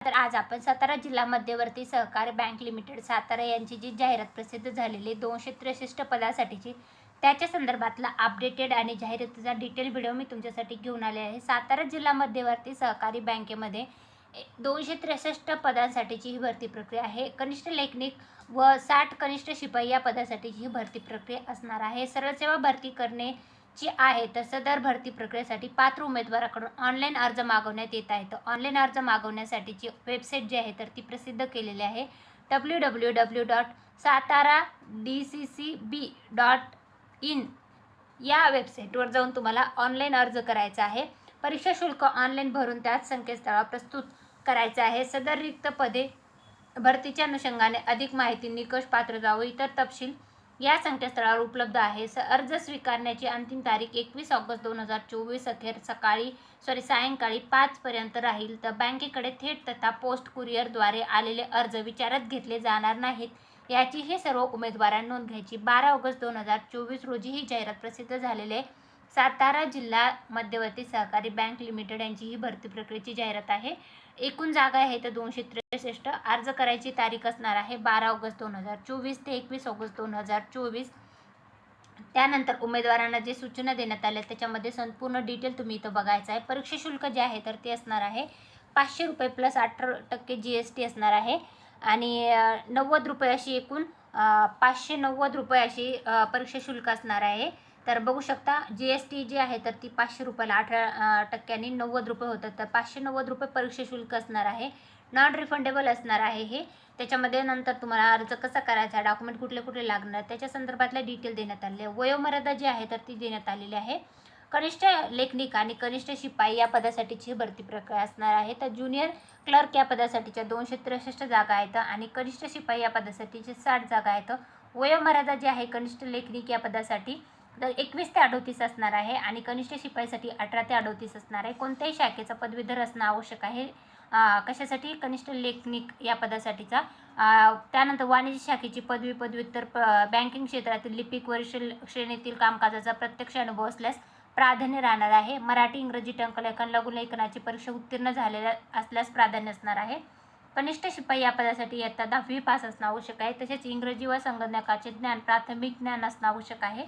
तर आज आपण सातारा जिल्हा मध्यवर्ती सहकारी बँक लिमिटेड सातारा यांची जी जाहिरात प्रसिद्ध झालेली दोनशे त्रेसष्ट पदासाठीची त्याच्या संदर्भातला अपडेटेड आणि जाहिरातीचा डिटेल व्हिडिओ मी तुमच्यासाठी घेऊन आले आहे. सातारा जिल्हा मध्यवर्ती सहकारी बँकेमध्ये दोनशे त्रेसष्ट पदांसाठीची ही भरती प्रक्रिया आहे. कनिष्ठ लेखनिक व साठ कनिष्ठ शिपाई या पदासाठीची ही भरती प्रक्रिया असणार आहे. सरळ सेवा भरती ची आहे तर सदर भरती प्रक्रियेसाठी पात्र उमेदवाराकडून ऑनलाईन अर्ज मागवण्यात येत आहे. तर ऑनलाईन अर्ज मागवण्यासाठीची वेबसाईट जी आहे तर ती प्रसिद्ध केलेली आहे. W W W dot Satara D C C B dot in या वेबसाईटवर जाऊन तुम्हाला ऑनलाईन अर्ज करायचा आहे. परीक्षा शुल्क ऑनलाईन भरून त्याच संकेतस्थळावर प्रस्तुत करायचं आहे. सदर रिक्त पदे भरतीच्या अनुषंगाने अधिक माहिती निकष पात्र जावं इतर तपशील या संकेतस्थळावर उपलब्ध आहे. स अर्ज स्वीकारण्याची अंतिम तारीख एकवीस ऑगस्ट दोन हजार चोवीस अखेर सकाळी सॉरी सायंकाळी पाचपर्यंत राहील. तर बँकेकडे थेट तथा पोस्ट कुरिअरद्वारे आलेले अर्ज विचारात घेतले जाणार नाहीत. याची हे सर्व उमेदवारांनी नोंद घ्यायची बारा ऑगस्ट दोन हजार चोवीस रोजी ही जाहिरात प्रसिद्ध झालेली आहे. सातारा जिल्हा मध्यवर्ती सहकारी बँक लिमिटेड यांची ही भरती प्रक्रियेची जाहिरात आहे. एकूण जागा आहे तर दोनशे त्रेसष्ट. अर्ज करायची तारीख असणार आहे बारा ऑगस्ट दोन हजार चोवीस ते एकवीस ऑगस्ट दोन हजार चोवीस. त्यानंतर उमेदवारांना जे सूचना देण्यात आल्या त्याच्यामध्ये संपूर्ण डिटेल तुम्ही इथं बघायचं आहे. परीक्षा शुल्क जे आहे तर ते असणार आहे. पाचशे रुपये प्लस अठरा टक्के जी एस टी असणार आहे. आणि नव्वद रुपये अशी एकूण पाचशे नव्वद रुपये अशी परीक्षा शुल्क असणार आहे. तर बघू शकता जी एस टी जी आहे तर ती पाचशे रुपयाला अठरा टक्क्यांनी नव्वद रुपये होतं तर पाचशे नव्वद रुपये परीक्षा शुल्क असणार आहे. नॉन रिफंडेबल असणार आहे हे. त्याच्यामध्ये नंतर तुम्हाला अर्ज कसा करायचा डॉक्युमेंट कुठले कुठले लागणार त्याच्या संदर्भातल्या डिटेल देण्यात आले आहे वयोमर्यादा जी आहे तर ती देण्यात आलेली आहे. कनिष्ठ लेखनिक आणि कनिष्ठ शिपाई या पदासाठीची भरती प्रक्रिया असणार आहे. तर ज्युनियर क्लर्क या पदासाठीच्या दोनशे त्रेसष्ट जागा आहेत आणि कनिष्ठ शिपाई या पदासाठीचे साठ जागा आहेत. वयोमर्यादा जी आहे कनिष्ठ लेखनिक या पदासाठी एकवीस ते अडोतीस असणार आहे आणि कनिष्ठ शिपाईसाठी अठरा ते अडोतीस असणार आहे. कोणत्याही शाखेचा पदवीधर असणं आवश्यक आहे. कशासाठी? कनिष्ठ लेखनिक या पदासाठीचा. त्यानंतर वाणिज्य शाखेची पदवी पदव्युत्तर प बँकिंग क्षेत्रातील लिपिक वरिष्ठ श्रेणीतील कामकाजाचा प्रत्यक्ष अनुभव असल्यास प्राधान्य राहणार आहे. मराठी इंग्रजी टंकलेखन लघुलेखनाची परीक्षा उत्तीर्ण झालेल्या असल्यास प्राधान्य असणार आहे. कनिष्ठ शिपाई या पदासाठी इयत्ता दहावी पास असणं आवश्यक आहे. तसेच इंग्रजी व संगणकाचे ज्ञान प्राथमिक ज्ञान असणं आवश्यक आहे.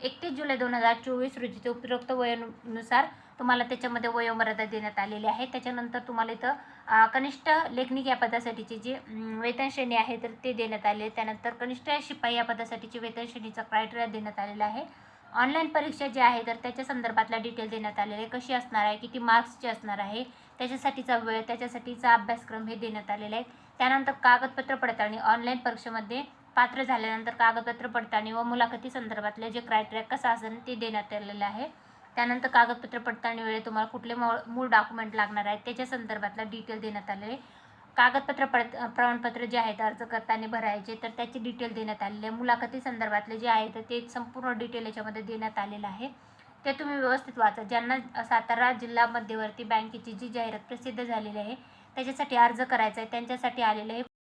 एकतीस जुलै दोन हजार चोवीस रोजीचे उपरोक्त वयानुसार तुम्हाला त्याच्यामध्ये वयोमर्यादा देण्यात आलेली आहे. त्याच्यानंतर तुम्हाला इथं कनिष्ठ लेखनिक या पदासाठीची जी वेतन श्रेणी आहे तर ते देण्यात आले. त्यानंतर कनिष्ठ शिपाई या पदासाठीची वेतन श्रेणीचा क्रायटेरिया देण्यात आलेला आहे. ऑनलाईन परीक्षा जी आहे तर त्याच्या संदर्भातला डिटेल देण्यात आलेले आहे. कशी असणार आहे किती मार्क्सची असणार आहे त्याच्यासाठीचा वेळ त्याच्यासाठीचा अभ्यासक्रम हे देण्यात आलेला आहे त्यानंतर कागदपत्र पडताळणी ऑनलाईन परीक्षेमध्ये पात्र झाल्यानंतर कागदपत्र पडताळणी व मुलाखती संदर्भातले जे क्रायटेरिया कसं असेल ते देण्यात आलेलं आहे. त्यानंतर कागदपत्र पडताळणी वेळी तुम्हाला कुठले मूळ मूळ डॉक्युमेंट लागणार आहेत त्याच्या संदर्भातला डिटेल देण्यात आलेले. आहे. कागदपत्र पड प्रमाणपत्र जे आहेत अर्ज करताना भरायचे तर त्याची डिटेल देण्यात आलेली आहे. मुलाखती संदर्भातले जे आहे तर ते संपूर्ण डिटेल याच्यामध्ये देण्यात आलेलं आहे. ते तुम्ही व्यवस्थित वाचा. ज्यांना सातारा जिल्हा मध्यवर्ती बँकेची जी जाहिरात प्रसिद्ध झालेली आहे त्याच्यासाठी अर्ज करायचा आहे. त्यांच्यासाठी आलेलं आहे